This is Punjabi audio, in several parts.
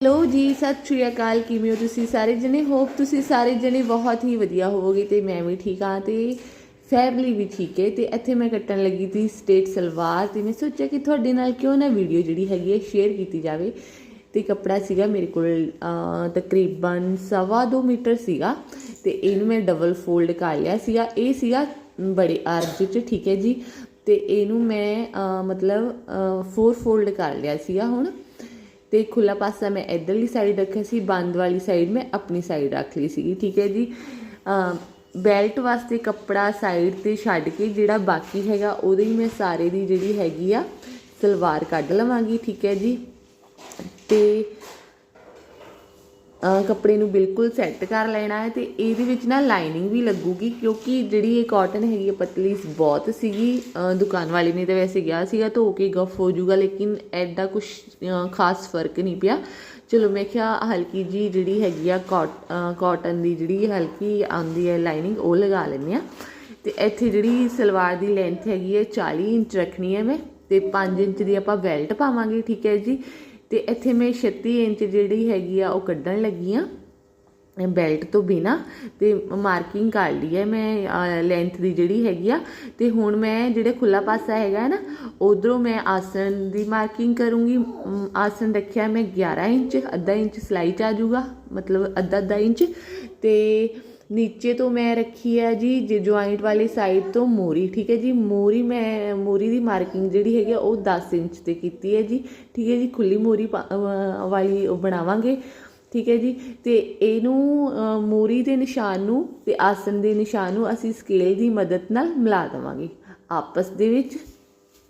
ਹੈਲੋ ਜੀ, ਸਤਿ ਸ਼੍ਰੀ ਅਕਾਲ, ਕਿਵੇਂ ਹੋ ਤੁਸੀਂ ਸਾਰੇ ਜਣੇ? ਹੋਪ ਤੁਸੀਂ ਸਾਰੇ ਜਣੇ ਬਹੁਤ ਹੀ ਵਧੀਆ ਹੋਵੋਗੇ ਤੇ ਮੈਂ ਵੀ ਠੀਕ ਹਾਂ ਤੇ ਫੈਮਿਲੀ ਵੀ ਠੀਕ ਹੈ ਤੇ ਇੱਥੇ ਮੈਂ ਕੱਟਣ ਲੱਗੀ ਸੀ ਸਟੇਟ ਸਲਵਾਰ ਤੇ ਮੈਂ ਸੋਚਿਆ ਕਿ ਤੁਹਾਡੇ ਨਾਲ ਕਿਉਂ ਨਾ ਵੀਡੀਓ ਜਿਹੜੀ ਹੈਗੀ ਹੈ ਸ਼ੇਅਰ ਕੀਤੀ ਜਾਵੇ ਤੇ ਕੱਪੜਾ ਸੀਗਾ ਮੇਰੇ ਕੋਲ ਤਕਰੀਬਨ ਸਵਾ ਦੋ ਮੀਟਰ ਸੀਗਾ ਤੇ ਇਹਨੂੰ ਮੈਂ ਡਬਲ ਫੋਲਡ ਕਰ ਲਿਆ ਸੀਗਾ। ਇਹ ਸੀਗਾ ਬੜੇ ਆਰਜ਼ ਚ, ਠੀਕ ਹੈ ਜੀ। ਤੇ ਇਹਨੂੰ ਮੈਂ ਮਤਲਬ ਫੋਰ ਫੋਲਡ ਕਰ ਲਿਆ ਸੀਗਾ ਹੁਣ। ਤੇ ਖੁੱਲਾ ਪਾਸਾ ਮੈਂ ਇਧਰਲੀ ਸਾਈਡ ਰੱਖਿਆ ਸੀ, ਬੰਦ ਵਾਲੀ ਸਾਈਡ ਮੈਂ ਆਪਣੀ ਸਾਈਡ ਰੱਖ ਲਈ ਸੀਗੀ, ਠੀਕ ਹੈ ਜੀ? ਬੈਲਟ ਵਾਸਤੇ ਕੱਪੜਾ ਸਾਈਡ ਤੇ ਛੱਡ ਕੇ ਜਿਹੜਾ ਬਾਕੀ ਹੈਗਾ, ਉਹਦੇ ਹੀ ਮੈਂ ਸਾਰੇ ਦੀ ਜਿਹੜੀ ਹੈਗੀ ਆ, ਸਲਵਾਰ ਕੱਢ ਲਵਾਂਗੀ, ਠੀਕ ਹੈ ਜੀ? ਤੇ ਕੱਪੜੇ ਨੂੰ ਬਿਲਕੁਲ ਸੈੱਟ ਕਰ ਲੈਣਾ ਹੈ ਤੇ ਇਹਦੇ ਵਿੱਚ ਨਾ ਲਾਈਨਿੰਗ ਵੀ ਲੱਗੂਗੀ ਕਿਉਂਕਿ ਜਿਹੜੀ ਇਹ ਕਾਟਨ ਹੈਗੀ ਹੈ ਪਤਲੀ ਬਹੁਤ ਸੀਗੀ। ਦੁਕਾਨ ਵਾਲੇ ਨੇ ਤਾਂ ਵੈਸੇ ਗਿਆ ਸੀਗਾ, ਧੋ ਕੇ ਗਫ ਹੋ ਜਾਊਗਾ, ਲੇਕਿਨ ਐਡਾ ਕੁਝ ਖਾਸ ਫ਼ਰਕ ਨਹੀਂ ਪਿਆ। ਚਲੋ ਮੈਂ ਕਿਹਾ ਹਲਕੀ ਜੀ ਜਿਹੜੀ ਹੈਗੀ ਆ ਕਾਟਨ ਦੀ ਜਿਹੜੀ ਹਲਕੀ ਆਉਂਦੀ ਹੈ ਲਾਈਨਿੰਗ ਉਹ ਲਗਾ ਲੈਂਦੇ ਆ ਤੇ ਇੱਥੇ ਜਿਹੜੀ ਸਲਵਾਰ ਦੀ ਲੈਂਥ ਹੈਗੀ ਹੈ 40 ਇੰਚ ਰੱਖਣੀ ਹੈ ਮੈਂ, ਤੇ 5 ਇੰਚ ਦੀ ਆਪਾਂ ਬੈਲਟ ਪਾਵਾਂਗੇ, ਠੀਕ ਹੈ ਜੀ? ਤੇ ਇੱਥੇ ਮੈਂ 36 ਇੰਚ ਜਿਹੜੀ ਹੈਗੀ ਆ ਉਹ ਕੱਢਣ ਲੱਗੀ ਆ ਬੈਲਟ ਤੋਂ ਬਿਨਾ, ਤੇ ਮਾਰਕਿੰਗ ਕਰ ਲਈ ਹੈ ਮੈਂ ਲੈਂਥ ਦੀ ਜਿਹੜੀ ਹੈਗੀ ਆ, ਤੇ ਹੁਣ ਮੈਂ ਜਿਹੜੇ ਖੁੱਲਾ ਪਾਸਾ ਹੈਗਾ ਹੈ ਨਾ, ਉਧਰੋਂ ਮੈਂ ਆਸਣ ਦੀ ਮਾਰਕਿੰਗ ਕਰੂੰਗੀ ਆਸਣ ਰੱਖਿਆ ਮੈਂ 11 ਇੰਚ, ਅੱਧਾ ਇੰਚ ਸਲਾਈ ਚ ਆ ਜਾਊਗਾ, ਮਤਲਬ ਅੱਧਾ ਅੱਧਾ ਇੰਚ, ਤੇ ਨੀਚੇ ਤੋਂ ਮੈਂ ਰੱਖੀ ਹੈ ਜੀ ਜੇ ਜੁਆਇੰਟ ਵਾਲੀ ਸਾਈਡ ਤੋਂ ਮੋਰੀ ਠੀਕ ਹੈ ਜੀ? ਮੋਰੀ ਮੈਂ ਮੋਰੀ ਦੀ ਮਾਰਕਿੰਗ ਜਿਹੜੀ ਹੈਗੀ ਆ ਉਹ 10 ਇੰਚ ਤੇ ਕੀਤੀ ਹੈ ਜੀ। ਠੀਕ ਹੈ ਜੀ? ਖੁੱਲੀ ਮੋਰੀ ਪਾ- ਵਾਲੀ ਉਹ ਬਣਾਵਾਂਗੇ। ਠੀਕ ਹੈ ਜੀ? ਤੇ ਇਹਨੂੰ ਅਹ, ਮੋਰੀ ਦੇ ਨਿਸ਼ਾਨ ਨੂੰ ਤੇ ਆਸਨ ਦੇ ਨਿਸ਼ਾਨ ਨੂੰ ਅਸੀਂ ਸਕੇਲ ਦੀ ਮਦਦ ਨਾਲ ਮਿਲਾ ਦੇਵਾਂਗੇ। ਆਪਸ ਦੇ ਵਿੱਚ।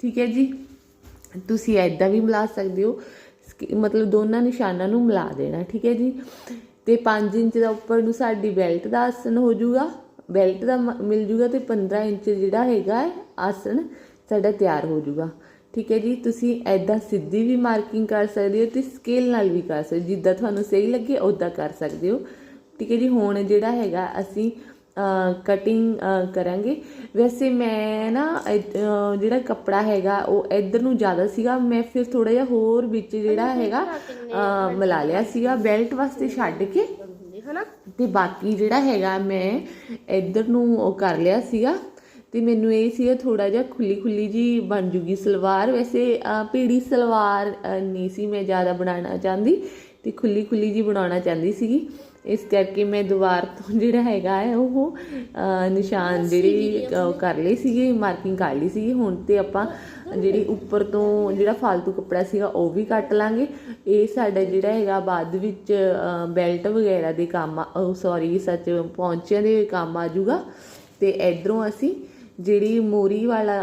ਠੀਕ ਹੈ ਜੀ? ਤੁਸੀਂ ਐਦਾਂ ਵੀ ਮਿਲਾ ਸਕਦੇ ਹੋ। ਸਕੇ- ਮਤਲਬ ਦੋਨਾਂ ਨਿਸ਼ਾਨਾਂ ਨੂੰ ਮਿਲਾ ਦੇਣਾ। ਠੀਕ ਹੈ ਜੀ? ਤੇ 5 ਇੰਚ ਦਾ ਉੱਪਰ ਨੂੰ ਸਾਡੀ ਬੈਲਟ ਦਾ ਆਸਣ ਹੋ ਜਾਊਗਾ ਬੈਲਟ ਦਾ ਮ- ਮਿਲ ਜਾਊਗਾ ਤੇ 15 ਇੰਚ ਜਿਹੜਾ ਹੈਗਾ ਆਸਣ ਸਾਡਾ ਤਿਆਰ ਹੋ ਜਾਊਗਾ ਠੀਕ ਹੈ ਜੀ, ਤੁਸੀਂ ਐਦਾਂ ਸਿੱਧੀ ਵੀ ਮਾਰਕਿੰਗ ਕਰ ਸਕਦੇ ਹੋ ਤੇ ਸਕੇਲ ਨਾਲ ਵੀ ਕਰ ਸਕਦੇ ਜਿੱਦਾਂ ਤੁਹਾਨੂੰ ਸਹੀ ਲੱਗੇ ਉਦਾਂ ਕਰ ਸਕਦੇ ਹੋ। ਠੀਕ ਹੈ ਜੀ, ਹੁਣ ਜਿਹੜਾ ਹੈਗਾ, ਅਸੀਂ ਕਟਿੰਗ ਕਰਾਂਗੇ। ਵੈਸੇ ਮੈਂ ਨਾ ਜਿਹੜਾ ਕੱਪੜਾ ਹੈਗਾ ਉਹ ਇੱਧਰ ਨੂੰ ਜ਼ਿਆਦਾ ਸੀਗਾ। ਮੈਂ ਫਿਰ ਥੋੜਾ ਜਿਹਾ ਹੋਰ ਵਿੱਚ ਜਿਹੜਾ ਹੈਗਾ ਮਿਲਾ ਲਿਆ ਸੀਗਾ ਬੈਲਟ ਵਾਸਤੇ ਛੱਡ ਕੇ। ਹਨਾ? ਤੇ ਬਾਕੀ ਜਿਹੜਾ ਹੈਗਾ ਮੈਂ ਇੱਧਰ ਨੂੰ ਉਹ ਕਰ ਲਿਆ ਸੀਗਾ। ਤੇ ਮੈਨੂੰ ਇਹ ਸੀਗਾ ਥੋੜਾ ਜਿਹਾ ਖੁੱਲੀ ਖੁੱਲੀ ਜੀ ਬਣ ਜੂਗੀ ਸਲਵਾਰ। ਵੈਸੇ ਪੀੜੀ ਸਲਵਾਰ ਨਹੀਂ ਸੀ ਮੈਂ ਜ਼ਿਆਦਾ ਬਣਾਉਣਾ ਚਾਹੁੰਦੀ ਤੇ ਖੁੱਲੀ ਖੁੱਲੀ ਜੀ ਬਣਾਉਣਾ ਚਾਹੁੰਦੀ ਸੀਗੀ। ਇਸ ਕਰਕੇ ਮੈਂ ਦੁਬਾਰ ਤੋਂ ਜਿਹੜਾ ਹੈਗਾ ਹੈ ਉਹ ਨਿਸ਼ਾਨ ਜਿਹੜੀ ਕਰ ਲਈ ਸੀਗੀ ਮਾਰਕਿੰਗ ਕਰ ਲਈ ਸੀਗੀ। ਹੁਣ ਤੇ ਆਪਾਂ ਜਿਹੜੀ ਉੱਪਰ ਤੋਂ ਜਿਹੜਾ ਫालतू ਕੱਪੜਾ ਸੀਗਾ ਉਹ ਵੀ ਕੱਟ ਲਾਂਗੇ। ਇਹ ਸਾਡਾ ਜਿਹੜਾ ਹੈਗਾ ਬਾਅਦ ਵਿੱਚ ਬੈਲਟ ਵਗੈਰਾ ਦੇ ਕੰਮ ਸੌਰੀ ਸੱਚ ਪੌਂਚਿਆਂ ਦੇ ਕੰਮ ਆ ਜਾਊਗਾ ਤੇ ਇਧਰੋਂ ਅਸੀਂ ਜਿਹੜੀ ਮੋਰੀ ਵਾਲਾ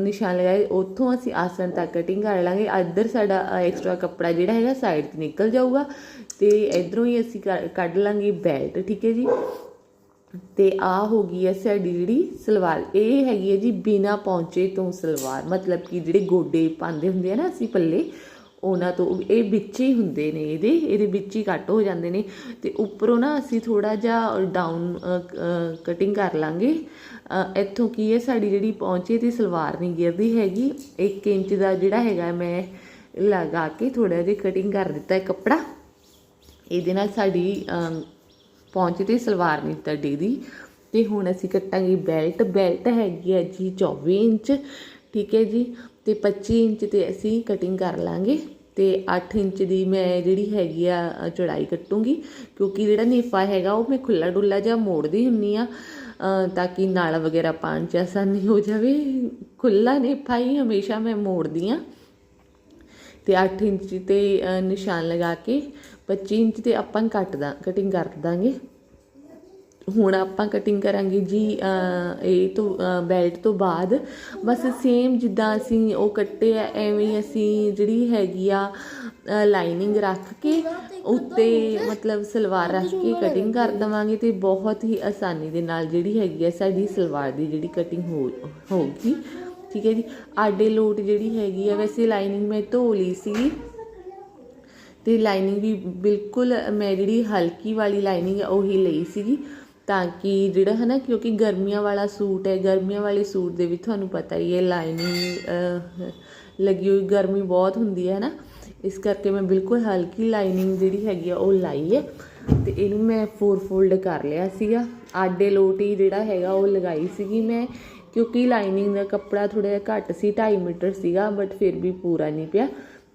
ਨਿਸ਼ਾਨ ਲਗਾਏ, ਉੱਥੋਂ ਅਸੀਂ ਆਸਣ ਤੱਕ ਕਟਿੰਗ ਕਰ ਲਾਂਗੇ। ਇੱਧਰ ਸਾਡਾ ਐਕਸਟਰਾ ਕੱਪੜਾ ਜਿਹੜਾ ਹੈਗਾ ਸਾਈਡ ਤੇ ਨਿਕਲ ਜਾਊਗਾ ਤੇ ਇਧਰੋਂ ਹੀ ਅਸੀਂ ਕਰ- ਕੱਢ ਲਾਂਗੇ ਬੈਲਟ ਠੀਕ ਹੈ ਜੀ? ਤੇ ਆ ਹੋ ਗਈ ਹੈ ਸਾਡੀ ਜਿਹੜੀ ਸਲਵਾਰ। ਇਹ ਹੈਗੀ ਹੈ ਜੀ ਬਿਨਾ ਪਹੁੰਚੇ ਤੋਂ ਸਲਵਾਰ। ਮਤਲਬ ਕਿ ਜਿਹੜੇ ਗੋਡੇ ਪਾਉਂਦੇ ਹੁੰਦੇ ਆ ਨਾ ਅਸੀਂ ਪੱਲੇ, ਉਹਨਾਂ ਤੋਂ ਇਹ ਵਿੱਚ ਹੀ ਹੁੰਦੇ ਨੇ ਇਹਦੇ ਇਹਦੇ ਵਿੱਚ ਹੀ ਕੱਟ ਹੋ ਜਾਂਦੇ ਨੇ। ਤੇ ਉੱਪਰੋਂ ਨਾ ਅਸੀਂ ਥੋੜਾ ਜਿਹਾ ਡਾਊਨ ਕਟਿੰਗ ਕਰ ਲਾਂਗੇ। ਇੱਥੋਂ ਕੀ ਹੈ, ਸਾਡੀ ਜਿਹੜੀ ਪਹੁੰਚੇ ਤੇ ਸਲਵਾਰ ਨਹੀਂ ਗਿਰਦੀ ਹੈਗੀ। 1 ਇੰਚ ਦਾ ਜਿਹੜਾ ਹੈਗਾ, ਮੈਂ ਲਗਾ ਕੇ ਥੋੜਾ ਜਿਹਾ ਕਟਿੰਗ ਕਰ ਦਿੱਤਾ ਹੈ ਕੱਪੜਾ। ਇਹਦੇ ਨਾਲ ਸਾਡੀ ਪਹੁੰਚੇ ਤੇ ਸਲਵਾਰ ਨਹੀਂ ਤੜੀਦੀ ਤੇ ਹੁਣ ਅਸੀਂ ਕੱਟਾਂਗੇ ਬੈਲਟ ਬੈਲਟ ਹੈਗੀ ਹੈ ਜੀ 24 ਇੰਚ, ਠੀਕ ਹੈ ਜੀ। ਤੇ 25 ਇੰਚ ਤੇ ਅਸੀਂ ਕਟਿੰਗ ਕਰ ਲਾਂਗੇ। ਤੇ 8 ਇੰਚ ਦੀ ਮੈਂ ਜਿਹੜੀ ਹੈਗੀ ਆ ਅ, ਚੌੜਾਈ ਕੱਟੂੰਗੀ। ਕਿਉਂਕਿ ਜਿਹੜਾ ਨੇਫਾ ਹੈਗਾ ਉਹ ਮੈਂ ਖੁੱਲਾ ਡੁੱਲਾ ਜਿਹਾ ਮੋੜਦੀ ਹੁੰਨੀ ਆ ਤਾਂ ਕਿ ਨਾਲ ਵਗੈਰਾ ਪਾਣ ਚ ਆਸਾਨੀ ਹੋ ਜਾਵੇ। ਖੁੱਲਾ ਨੇਫਾ ਹੀ ਹਮੇਸ਼ਾ ਮੈਂ ਮੋੜਦੀ ਆ। ਤੇ 8 ਇੰਚ ਤੇ ਨਿਸ਼ਾਨ ਲਗਾ ਕੇ 25 ਇੰਚ ਤੇ ਆਪਾਂ ਕੱਟ ਦਾਂ ਕਟਿੰਗ ਕਰ ਦਾਂਗੇ। ਹੁਣ ਆਪਾਂ ਕਟਿੰਗ ਕਰਾਂਗੇ ਜੀ ਇਹ ਤੋਂ ਬੈਲਟ ਤੋਂ ਬਾਅਦ। ਬਸ ਸੇਮ ਜਿੱਦਾਂ ਅਸੀਂ ਉਹ ਕੱਟੇ ਆ, ਐਵੇਂ ਅਸੀਂ ਜਿਹੜੀ ਹੈਗੀ ਆ ਲਾਈਨਿੰਗ ਰੱਖ ਕੇ ਉੱਤੇ ਮਤਲਬ ਸਲਵਾਰ ਰੱਖ ਕੇ ਕਟਿੰਗ ਕਰ ਦਵਾਂਗੇ ਤੇ ਬਹੁਤ ਹੀ ਆਸਾਨੀ ਦੇ ਨਾਲ ਜਿਹੜੀ ਹੈਗੀ ਆ ਸਾਡੀ ਸਲਵਾਰ ਦੀ ਜਿਹੜੀ ਕਟਿੰਗ ਹੋ, ਹੋਊਗੀ। ਠੀਕ ਹੈ ਜੀ? ਆਡੇ ਲੋਟ ਜਿਹੜੀ ਹੈਗੀ ਆ, ਵੈਸੇ ਲਾਈਨਿੰਗ ਮੈਂ ਧੋ ਲਈ ਸੀ। ਤੇ ਲਾਈਨਿੰਗ ਵੀ ਬਿਲਕੁਲ ਮੈਂ ਜਿਹੜੀ ਹਲਕੀ ਵਾਲੀ ਲਾਈਨਿੰਗ ਆ, ਉਹੀ ਲਈ ਸੀਗੀ। ਤਾਂ ਕਿ ਜਿਹੜਾ ਹੈ ਨਾ ਕਿਉਂਕਿ ਗਰਮੀਆਂ ਵਾਲਾ ਸੂਟ ਹੈ, ਗਰਮੀਆਂ ਵਾਲੇ ਸੂਟ ਦੇ ਵਿੱਚ ਤੁਹਾਨੂੰ ਪਤਾ ਹੀ ਹੈ, ਲਾਈਨਿੰਗ ਲੱਗੀ ਹੋਈ ਗਰਮੀ ਬਹੁਤ ਹੁੰਦੀ ਹੈ ਨਾ ਇਸ ਕਰਕੇ ਮੈਂ ਬਿਲਕੁਲ ਹਲਕੀ ਲਾਈਨਿੰਗ ਜਿਹੜੀ ਹੈਗੀ ਆ, ਉਹ ਲਾਈ ਹੈ। ਤੇ ਇਹਨੂੰ ਮੈਂ ਫੋਰ ਫੋਲਡ ਕਰ ਲਿਆ ਸੀਗਾ। ਆਡੇ ਲੋਟੀ ਜਿਹੜਾ ਹੈਗਾ, ਉਹ ਲਗਾਈ ਸੀਗੀ ਮੈਂ। ਕਿਉਂਕਿ ਲਾਈਨਿੰਗ ਦਾ ਕੱਪੜਾ ਥੋੜਾ ਜਿਹਾ ਘੱਟ ਸੀ 2.5 ਮੀਟਰ ਸੀਗਾ ਬਟ ਫਿਰ ਵੀ ਪੂਰਾ ਨਹੀਂ ਪਿਆ।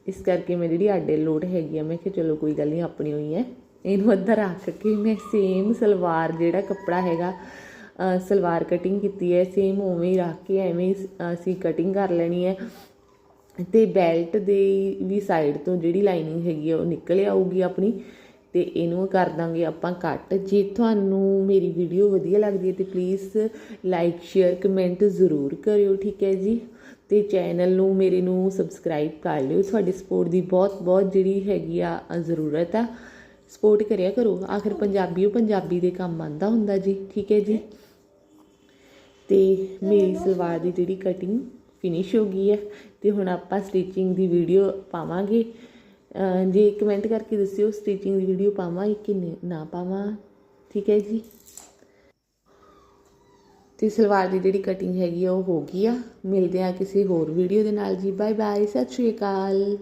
ਇਸ ਕਰਕੇ ਮੈਂ ਜਿਹੜੀ ਆਡੇ ਲੋਟ ਹੈਗੀ ਆ, ਮੈਂ ਕਿਹਾ ਚਲੋ ਕੋਈ ਗੱਲ ਨਹੀਂ, ਆਪਣੀ ਹੋਈ ਹੈ। ਇਹਨੂੰ ਅੱਧਾ ਰੱਖ ਕੇ ਮੈਂ ਸੇਮ ਸਲਵਾਰ ਜਿਹੜਾ ਕੱਪੜਾ ਹੈਗਾ ਸਲਵਾਰ ਕਟਿੰਗ ਕੀਤੀ ਹੈ ਸੇਮ ਉਵੇਂ ਹੀ ਰੱਖ ਕੇ ਐਵੇਂ ਅਸੀਂ ਕਟਿੰਗ ਕਰ ਲੈਣੀ ਹੈ। ਤੇ ਬੈਲਟ ਦੇ ਵੀ ਸਾਈਡ ਤੋਂ ਜਿਹੜੀ ਲਾਈਨਿੰਗ ਹੈਗੀ ਆ ਉਹ ਨਿਕਲ ਆਊਗੀ ਆਪਣੀ ਤੇ ਇਹਨੂੰ ਕਰ ਦਾਂਗੇ ਆਪਾਂ ਕੱਟ ਜੇ ਤੁਹਾਨੂੰ ਮੇਰੀ ਵੀਡੀਓ ਵਧੀਆ ਲੱਗਦੀ ਹੈ ਤੇ ਪਲੀਜ਼ ਲਾਈਕ ਸ਼ੇਅਰ ਕਮੈਂਟ ਜ਼ਰੂਰ ਕਰਿਓ, ਠੀਕ ਹੈ ਜੀ? ਤੇ ਚੈਨਲ ਨੂੰ, ਮੇਰੇ ਨੂੰ ਸਬਸਕ੍ਰਾਈਬ ਕਰ ਲਿਓ। ਤੁਹਾਡੀ ਸਪੋਰਟ ਦੀ ਬਹੁਤ ਬਹੁਤ ਜਿਹੜੀ ਹੈਗੀ ਆ ਜ਼ਰੂਰਤ ਆ। ਸਪੋਰਟ ਕਰਿਆ ਕਰੋ। ਆਖਰ ਪੰਜਾਬੀ ਉਹ ਪੰਜਾਬੀ ਦੇ ਕੰਮ ਆਂਦਾ ਹੁੰਦਾ ਜੀ, ਠੀਕ ਹੈ ਜੀ? ਤੇ ਮੇਰੀ ਸਲਵਾਰ ਦੀ ਜਿਹੜੀ ਕਟਿੰਗ ਫਿਨਿਸ਼ ਹੋ ਗਈ ਹੈ ਤੇ ਹੁਣ ਆਪਾਂ ਸਟਿਚਿੰਗ ਦੀ ਵੀਡੀਓ ਪਾਵਾਂਗੇ। ਜੇ ਕਮੈਂਟ ਕਰਕੇ ਦੱਸਿਓ ਸਟਿਚਿੰਗ ਦੀ ਵੀਡੀਓ ਪਾਵਾਂ ਕਿ ਨਾ ਪਾਵਾਂ, ਠੀਕ ਹੈ ਜੀ? ਤੇ ਸਲਵਾਰ ਦੀ ਜਿਹੜੀ ਕਟਿੰਗ ਹੈਗੀ ਆ, ਉਹ ਹੋ ਗਈ ਆ। ਮਿਲਦੇ ਆ ਕਿਸੇ ਹੋਰ ਵੀਡੀਓ ਦੇ ਨਾਲ ਜੀ। ਬਾਏ ਬਾਏ ਸਤਿ ਸ਼੍ਰੀ ਅਕਾਲ।